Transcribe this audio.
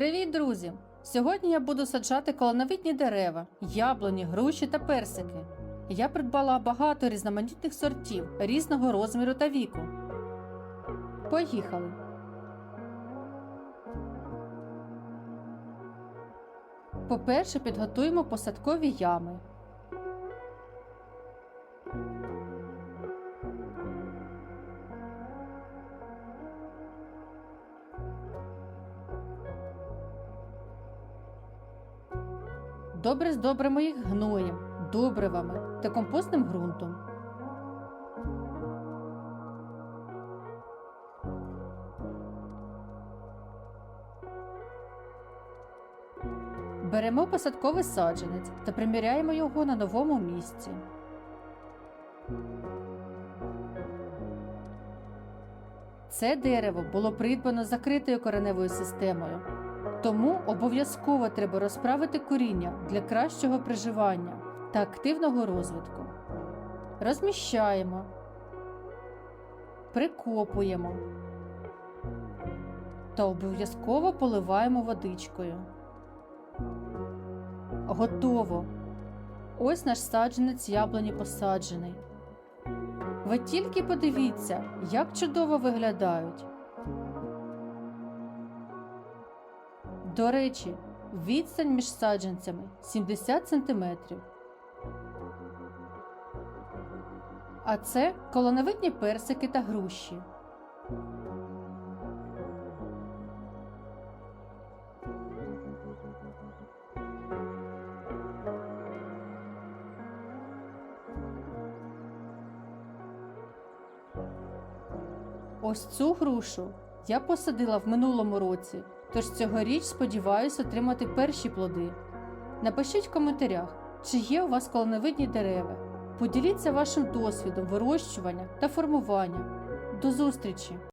Привіт, друзі! Сьогодні я буду саджати колоновидні дерева, яблуні, груші та персики. Я придбала багато різноманітних сортів різного розміру та віку. Поїхали! По-перше, підготуємо посадкові ями. Добре здобримо їх гноєм, добривами та компостним ґрунтом. Беремо посадковий саджанець та приміряємо його на новому місці. Це дерево було придбано закритою кореневою системою, тому обов'язково треба розправити коріння для кращого приживання та активного розвитку. Розміщаємо, прикопуємо та обов'язково поливаємо водичкою. Готово! Ось наш саджанець яблуні посаджений. Ви тільки подивіться, як чудово виглядають. До речі, відстань між саджанцями 70 см. А це колоновидні персики та груші. Ось цю грушу я посадила в минулому році, тож цьогоріч сподіваюся отримати перші плоди. Напишіть в коментарях, чи є у вас колоновидні дерева. Поділіться вашим досвідом вирощування та формування. До зустрічі!